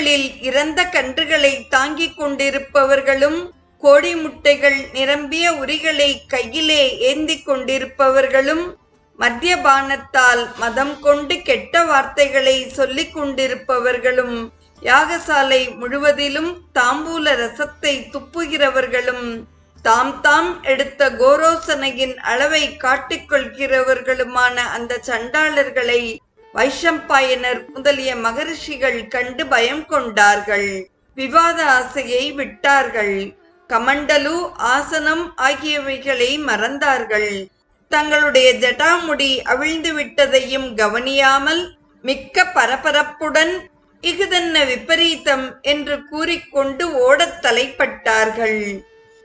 கூடுகளில் இறந்த கன்றுகளை தாங்கிக் கொண்டிருப்பவர்களும் கோடி முட்டைகள் நிரம்பிய உரிகளை கையிலே ஏந்திக் கொண்டிருப்பவர்களும் மத்தியபானத்தால் மதம் கொண்டு கெட்ட வார்த்தைகளை சொல்லிக் கொண்டிருப்பவர்களும் யாகசாலை முழுவதிலும் தாம்பூல ரசத்தை துப்புகிறவர்களும் தாம் தாம் எடுத்த கோரோசனையின் அளவை காட்டிக்கொள்கிறவர்களுமான அந்த சண்டாளர்களை வைஷம்பாயனர் முதலிய மகரிஷிகள் கண்டு பயம் கொண்டார்கள். விவாத ஆசையை விட்டார்கள். கமண்டலு ஆசனம் ஆகியவைகளை மறந்தார்கள். தங்களுடைய ஜடாமுடி அவிழ்ந்து விட்டதையும் கவனியாமல் மிக்க பரபரப்புடன் இகுதன்ன விபரீதம் என்று கூறிக்கொண்டு ஓடத் தலைப்பட்டார்கள்.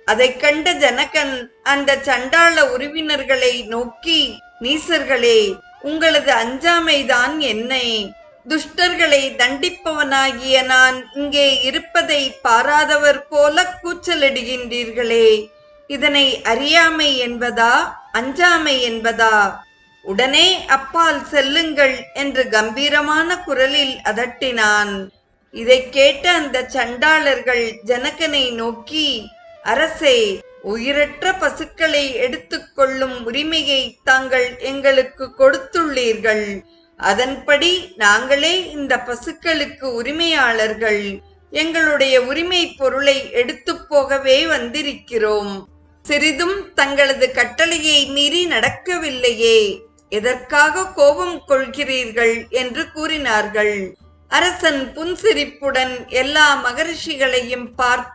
அதைக் கண்ட ஜனகன் அந்த சண்டாள உறவினர்களை நோக்கி நீசர்களே உங்களது அஞ்சாமைதான் என்னை. துஷ்டர்களை தண்டிப்பவனாகிய நான் இங்கே இருப்பதை பாராதவர் போல கூச்சலிடுகின்றீர்களே. இதனை அறியாமை என்பதா அஞ்சாமை என்பதா? உடனே அப்பால் செல்லுங்கள் என்று கம்பீரமான குரலில் அதட்டினான். இதைக் கேட்ட அந்த சண்டாளர்கள் ஜனகனை நோக்கி அரசே உயிரற்ற பசுக்களை எடுத்துக்கொள்ளும் உரிமையை தாங்கள் எங்களுக்கு கொடுத்துள்ளீர்கள். அதன்படி நாங்களே இந்த பசுக்களுக்கு உரிமையாளர்கள். எங்களுடைய உரிமை பொருளை எடுத்து போகவே வந்திருக்கிறோம். சிறிதும் தங்களது கட்டளையை மீறி நடக்கவில்லையே. எதற்காக கோபம் கொள்கிறீர்கள் என்று கூறினார்கள். அரசன் புன்சிரிப்புடன் எல்லா மகரிஷிகளையும் பார்த்து